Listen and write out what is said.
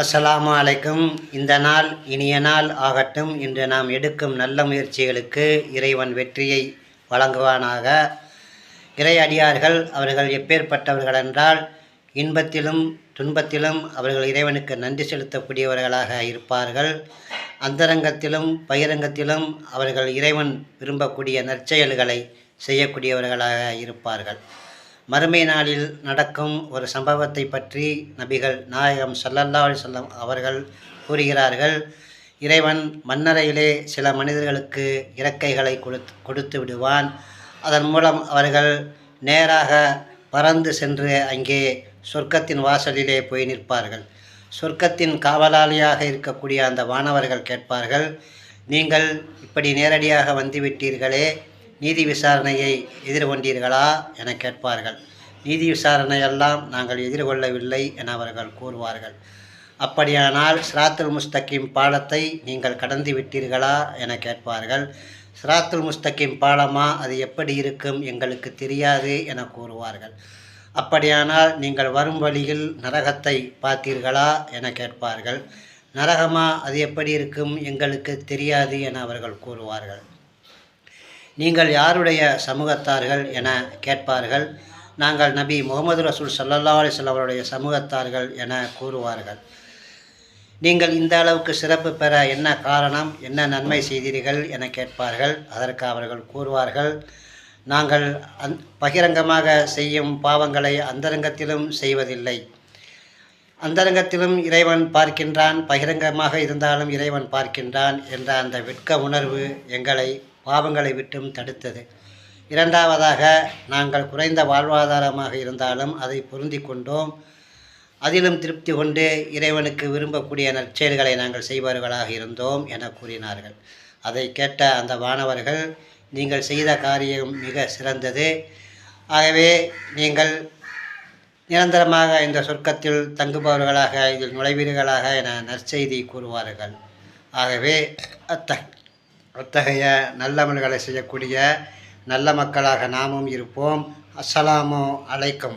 அஸ்ஸலாமு அலைக்கும். இந்த நாள் இனிய நாள் ஆகட்டும். இன்று நாம் எடுக்கும் நல்ல முயற்சிகளுக்கு இறைவன் வெற்றியை வழங்குவானாக. இறை அடியார்கள் அவர்கள் எப்பேற்பட்டவர்கள் என்றால் இன்பத்திலும் துன்பத்திலும் அவர்கள் இறைவனுக்கு நன்றி செலுத்தக்கூடியவர்களாக இருப்பார்கள். அந்தரங்கத்திலும் பகிரங்கத்திலும் அவர்கள் இறைவன் விரும்பக்கூடிய நற்செயல்களை செய்யக்கூடியவர்களாக இருப்பார்கள். மறுமை நாளில் நடக்கும் ஒரு சம்பவத்தை பற்றி நபிகள் நாயகம் சல்லல்லா செல்லம் அவர்கள் கூறுகிறார்கள். இறைவன் மன்னரையிலே சில மனிதர்களுக்கு இறக்கைகளை கொடுத்து கொடுத்து விடுவான். அதன் மூலம் அவர்கள் நேராக பறந்து சென்று அங்கே சொர்க்கத்தின் வாசலிலே போய் நிற்பார்கள். சொர்க்கத்தின் காவலாளியாக இருக்கக்கூடிய அந்த வானவர்கள் கேட்பார்கள் நீங்கள் இப்படி நேரடியாக வந்துவிட்டீர்களே நீதி விசாரணையை எதிர்கொண்டீர்களா என கேட்பார்கள். நீதி விசாரணையெல்லாம் நாங்கள் எதிர்கொள்ளவில்லை என அவர்கள் கூறுவார்கள். அப்படியானால் சிராத்துல் முஸ்தகிம் பாலத்தை நீங்கள் கடந்து விட்டீர்களா என கேட்பார்கள். சிராத்துல் முஸ்தகிம் பாலமா? அது எப்படி இருக்கும் எங்களுக்கு தெரியாது என கூறுவார்கள். அப்படியானால் நீங்கள் வரும் வழியில் நரகத்தை பார்த்தீர்களா என கேட்பார்கள். நரகமா? அது எப்படி இருக்கும் எங்களுக்கு தெரியாது என அவர்கள் கூறுவார்கள். நீங்கள் யாருடைய சமூகத்தார்கள் என கேட்பார்கள். நாங்கள் நபி முகமது ரசூல் சல்லல்லா அலிஸ்லாம் அவருடைய சமூகத்தார்கள் என கூறுவார்கள். நீங்கள் இந்த அளவுக்கு சிறப்பு பெற என்ன காரணம் என்ன நன்மை செய்தீர்கள் என கேட்பார்கள். அதற்கு அவர்கள் கூறுவார்கள் நாங்கள் அந் பகிரங்கமாக செய்யும் பாவங்களை அந்தரங்கத்திலும் செய்வதில்லை. அந்தரங்கத்திலும் இறைவன் பார்க்கின்றான் பகிரங்கமாக இருந்தாலும் இறைவன் பார்க்கின்றான் என்ற அந்த வெட்க உணர்வு எங்களை பாவங்களை விட்டும் தடுத்தது. இரண்டாவதாக நாங்கள் குறைந்த வாழ்வாதாரமாக இருந்தாலும் அதை பொருந்தி கொண்டோம். அதிலும் திருப்தி கொண்டு இறைவனுக்கு விரும்பக்கூடிய நற்செயல்களை நாங்கள் செய்பவர்களாக இருந்தோம் என கூறினார்கள். அதை கேட்ட அந்த மாணவர்கள் நீங்கள் செய்த காரியம் மிக சிறந்தது. ஆகவே நீங்கள் நிரந்தரமாக இந்த சொர்க்கத்தில் தங்குபவர்களாக இதில் நுழைவீர்களாக என நற்செய்தி கூறுவார்கள். ஆகவே அத்த அத்தகைய நல்லமல்களை செய்யக்கூடிய நல்ல மக்களாக நாமும் இருப்போம். அஸ்ஸலாமு அலைக்கும்.